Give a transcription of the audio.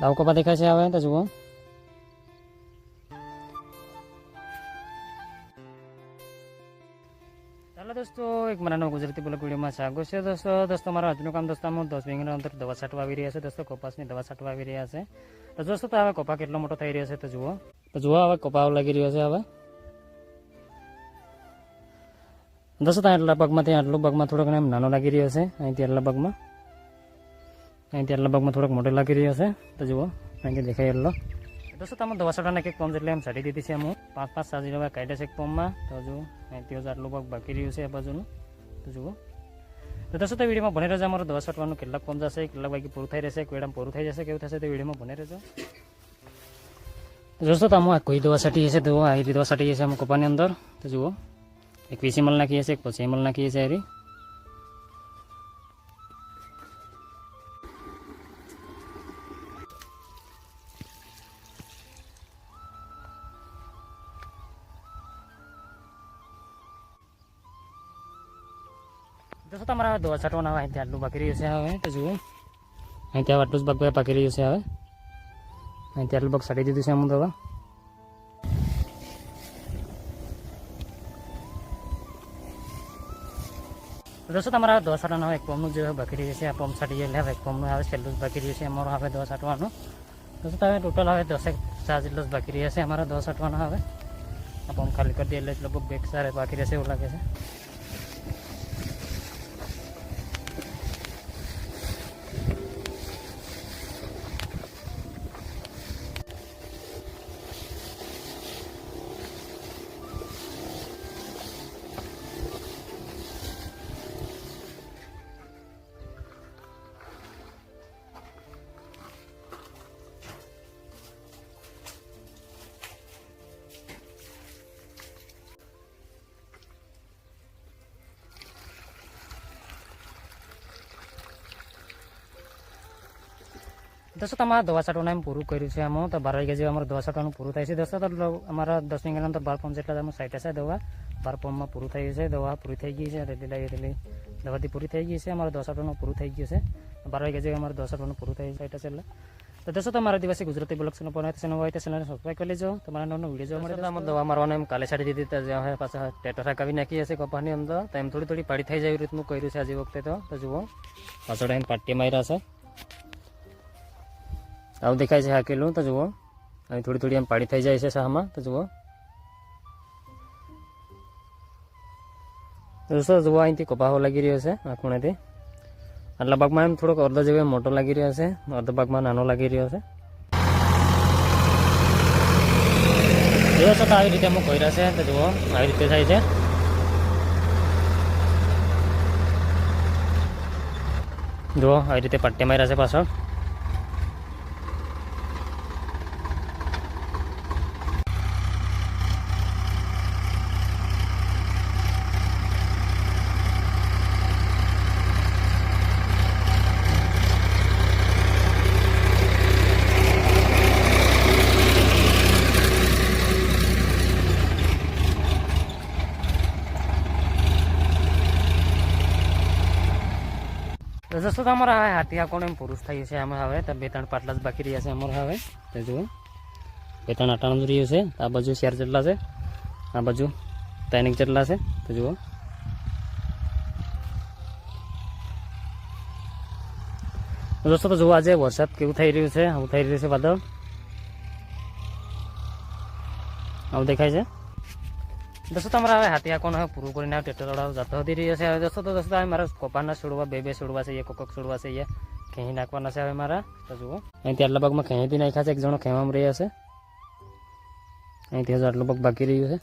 દાવ કપા દેખાય છે હવે, તો જુઓ. ચાલો દોસ્તો, એક મનાનો ગુજરાતી બ્લોગ વિડીયોમાં સ્વાગત છે દોસ્તો. દોસ્તો મારા આજનું કામ દોસ્તો હું દસ વીંગના અંદર દવા છાંટવા આવી રહ્યા છે દોસ્તો, કપાસની દવા છાંટવા આવી રહ્યા છે. તો દોસ્તો, તો હવે કપા કેટલો મોટો થઈ રહ્યો છે, તો જુઓ. તો જુઓ હવે કપા લાગી રહ્યો છે હવે. દોસ્તો, ત્યાં આટલા પગમાંથી આટલું પગમાં થોડોક એમ નાનો લાગી રહ્યો છે, અહીંથી આટલા પગમાં અહીંથી આટલા ભાગમાં થોડોક મોટો લાગી રહ્યો છે. તો જુઓ અહીંથી દેખાય એટલો દોસ્તો, તમે દવા છાંટવાના એક પંપ એટલે એમ સાડી દીધી છે હું પાંચ પાંચ સાજી રવા કાઢ્યા છે એક પંપમાં તો જુઓ અહીંથી આટલું ભાગ બાકી રહ્યું છે આ બાજુનું. તો જુઓ. તો દોસ્તો, તો વિડીયોમાં ભણી રહેજો અમારું દવા છાંટવાનું. કેટલાક પંપ જશે, કેટલાક વાગે પૂરું થઈ રહેશે કોઈ પૂરું થઈ જશે, કેવું થશે તો વિડીયોમાં ભણી રહેજો. દોસ્તો તમે કોઈ દવા છાંટી છે તો આ દવા છાંટીએ છે અમે કપાની અંદર. તો જુઓ, એક વીસી મલ નાખીએ છીએ એક પચીસ મલ નાખીએ છીએ દોસ્તો, તમારા હવે દવા છાંટવાના ત્યાં અહીંથી આટલું બાકી રહ્યું છે હવે, તો જુઓ. અહીં ત્યાં આટલું જ બાકી પાકી રહ્યું છે હવે. અહીંથી આટલું બાગ છાંટી દીધું છે અમુક દવા. દોસ્તો, તમારા દવા છાંટવાનું હવે એક પંપનું જે બાકી રહ્યું છે, આ પંપ છાંટી એટલે હવે એક પંપનું આવે છેલ્લું જ બાકી રહ્યું છે, અમારું હવે દવા છાંટવાનું દોસ્તો હવે ટોટલ હવે દસેક ચાર જેટલો જ બાકી રહ્યા છે, અમારા દવા છાંટવાના હવે. આ પંપ ખાલી કરી દે એટલે લગભગ બેગ સારે બાકી રહેશે એવું લાગે છે. દોસ્તો તમારા દવા છાંટવાનું એમ પૂરું કર્યું છે આમાં તો બાર વાગ્યા જેવું અમારું દવા છાંટવાનું પૂરું થાય છે દોસ્તો તો લો- અમારા દસ મિનિટ અંદર બાર પંપ જેટલા અમે સાઈટ છે દવા બાર પંપમાં પૂરું થયું છે દવા પૂરી થઈ ગઈ છે રેલી લાવી રેલી દવાથી પૂરી થઈ ગઈ છે અમારું દવા છાંટવાનું પૂરું થઈ ગયું છે બાર વાગ્યા જેવું અમારું દવા છાંટવાનું પૂરું થઈ સાઈટ છે એટલે તો દોસ્તો તમારા દિવસે ગુજરાતી બ્લોગ ચેનલ પર ચેનલ હોય તો ચેનલને સબસ્ક્રાઈબ કરી લેજો તમારા નવો વીડિયો જોવા મળે આમાં દવા મારવાનું એમ કાલે છાડી દીધી તો જ્યાં હવે પાછા ટેટર કાવી નાખી હશે કપાની અંદર તો એમ થોડી થોડી પાડી થઈ જાય એવી રીતનું કર્યું છે આજે વખતે તો તો જુઓ પાછળ એમ પાટી માર્યા છે આવું દેખાય છે હાકેલું, તો જુઓ. અહીં થોડી થોડી એમ પાડી થઈ જાય છે શાહમાં, તો જુઓ. દોસ્તો, જુઓ, અહીંથી કપાહો લાગી રહ્યો છે આ ખૂણેથી આટલા ભાગમાં એમ થોડોક અડધો જેવો મોટો લાગી રહ્યો છે, અડધો ભાગમાં નાનો લાગી રહ્યો છે. જુઓ છો તો આવી રીતે અમુક કર્યા છે, તો જુઓ, આવી રીતે થાય છે. જુઓ, આવી રીતે પટ્ટી માર્યા છે પાછળ. તો અમારા હવે હાથિયા કોણ એમ પુરુષ થયું છે અમે હવે? બે ત્રણ પાટલા જ બાકી રહ્યા છે અમારા હવે. તે જુઓ. બે ત્રણ આટાણું જ રહ્યું છે. આ બાજુ શેર જેટલા છે. આ બાજુ ત્રણ જેટલા છે. તો જુઓ. દોસ્તો, તો જુઓ આજે વરસાદ કેવું થઈ રહ્યું છે. આવું થઈ રહ્યું છે વાદળ. આવું દેખાય છે? દોસ્તો, તમારા હવે હાથી આકોને હવે પૂરું કરીને આવે ટેટર ચડાવ જતો હતી રહ્યો છે હવે દોસ્તો, તો દોસ્તો હવે મારા કપાના છોડવા, બે બે છોડવા છે એ કોક છોડવા છે, એ ખેંચી નાખવાના છે હવે મારા. તો જુઓ. અહીંથી આટલા ભાગમાં ખેંચી નાખ્યા છે, એક જણો ખેવામાં રહ્યા છે. અહીંથી હજુ આટલું ભાગ બાકી રહ્યું છે.